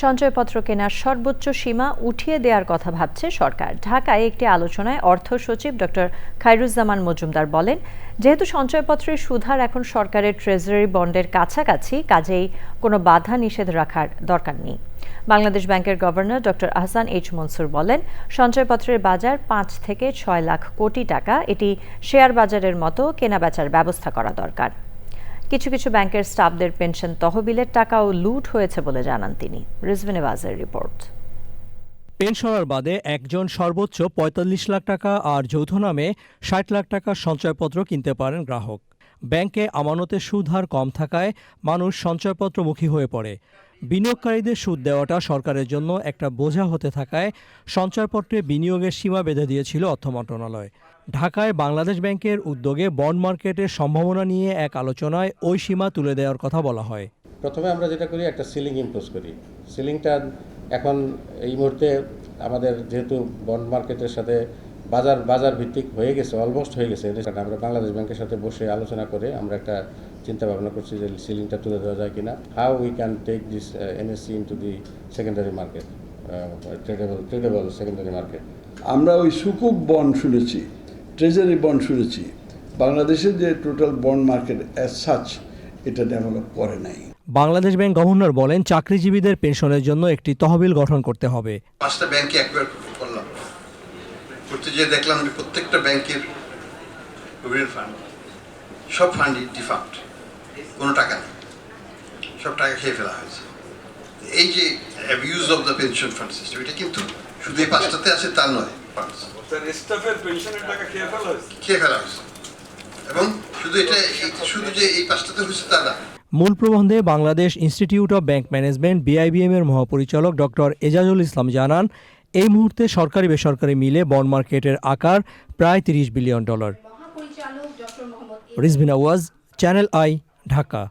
সঞ্চয়পত্র কেনার সর্বোচ্চ সীমা উঠিয়ে দেওয়ার কথা ভাবছে সরকার। ঢাকায় একটি আলোচনায় অর্থ সচিব ডক্টর খায়রুজ্জামান মজুমদার বলেন, যেহেতু সঞ্চয়পত্রের সুধার এখন সরকারের ট্রেজারি বন্ডের কাছাকাছি, কাজেই কোনো বাধা নিষেধ রাখার দরকার নেই। বাংলাদেশ ব্যাংকের governor doctor Ahsan H Mansur বলেন, সঞ্চয়পত্রের বাজার পাঁচ থেকে ছয় লাখ কোটি টাকা। এটি শেয়ার বাজারের মতো কেনাবেচার ব্যবস্থা করা দরকার। কিছু কিছু ব্যাংকের স্টাফদের পেনশন তহবিলের টাকাও লুট হয়েছে বলে জানান তিনি। রিজভেনেবাজের রিপোর্ট। পেনশনার বাদে একজন সর্বোচ্চ পঁয়তাল্লিশ লাখ টাকা আর যৌথ নামে ষাট লাখ টাকা সঞ্চয়পত্র কিনতে পারেন গ্রাহক। ব্যাংকে আমানতের সুদ হার কম থাকায় মানুষ সঞ্চয়পত্রমুখী হয়ে পড়ে। বিনিয়োগকারীদের সুদ দেওয়াটা সরকারের জন্য একটা বোঝা হতে থাকায় সঞ্চয়পত্রে বিনিয়োগের সীমা বেঁধে দিয়েছিল অর্থ মন্ত্রণালয়। ঢাকায় বাংলাদেশ ব্যাংকের উদ্যোগে বন্ড মার্কেটের সম্ভাবনা নিয়ে এক আলোচনায় ওই সীমা তুলে দেওয়ার কথা বলা হয়। প্রথমে আমরা যেটা করি, একটা সিলিং ইম্পোজ করি। সিলিংটা এখন এই মুহূর্তে আমাদের যেহেতু বন্ড মার্কেটের সাথে বাজার বাজার ভিত্তিক হয়ে গেছে, অলমোস্ট হয়ে গেছে। আমরা বাংলাদেশ ব্যাংকের সাথে বসে আলোচনা করে আমরা একটা চিন্তা ভাবনা করছি যে সিলিংটা তুলে দেওয়া যায় কিনা। How we can take this NSC into the secondary market tradable tradable secondary market আমরা ওই সুকুক বন্ড শুনেছি ট্রেজারি বন্ড শুনেছি। বাংলাদেশের যে total bond market as such এটা ডেভেলপ করে নাই। বাংলাদেশ ব্যাংক গভর্নর বলেন চাকরিজীবীদের পেনশনের জন্য একটি তহবিল গঠন করতে হবে। পাঁচটা ব্যাংকে একবার করলাম। করতে গিয়ে দেখলাম যে প্রত্যেকটা ব্যাংকের প্রভিডেন্ট ফান্ড সব ফান্ডই ডিফাল্ট কোনো টাকা নেই। সব টাকা খেয়ে ফেলা হয়েছে। এই যে abuse of the pension fund system এটা কিন্তু শুধু এই পাঁচটাতে আছে তা নয়। Funds। স্যার স্টাফের পেনশনের টাকা খেয়ে ফেলা হয়েছে। খেয়ে ফেলা হয়েছে। এবং শুধু এটা শুধু যে এই পাঁচটাতে হয়েছে তা না। মূল প্রবন্ধে Bangladesh institute of bank management BIBM এর মহাপরিচালক ডক্টর এজাজুল ইসলাম জানান এই মুহূর্তে সরকারি বেসরকারি মিলে বন্ড মার্কেটের আকার প্রায় তিরিশ বিলিয়ন ডলার। রিজভিন আওয়াজ চ্যানেল আই। ঢাকা।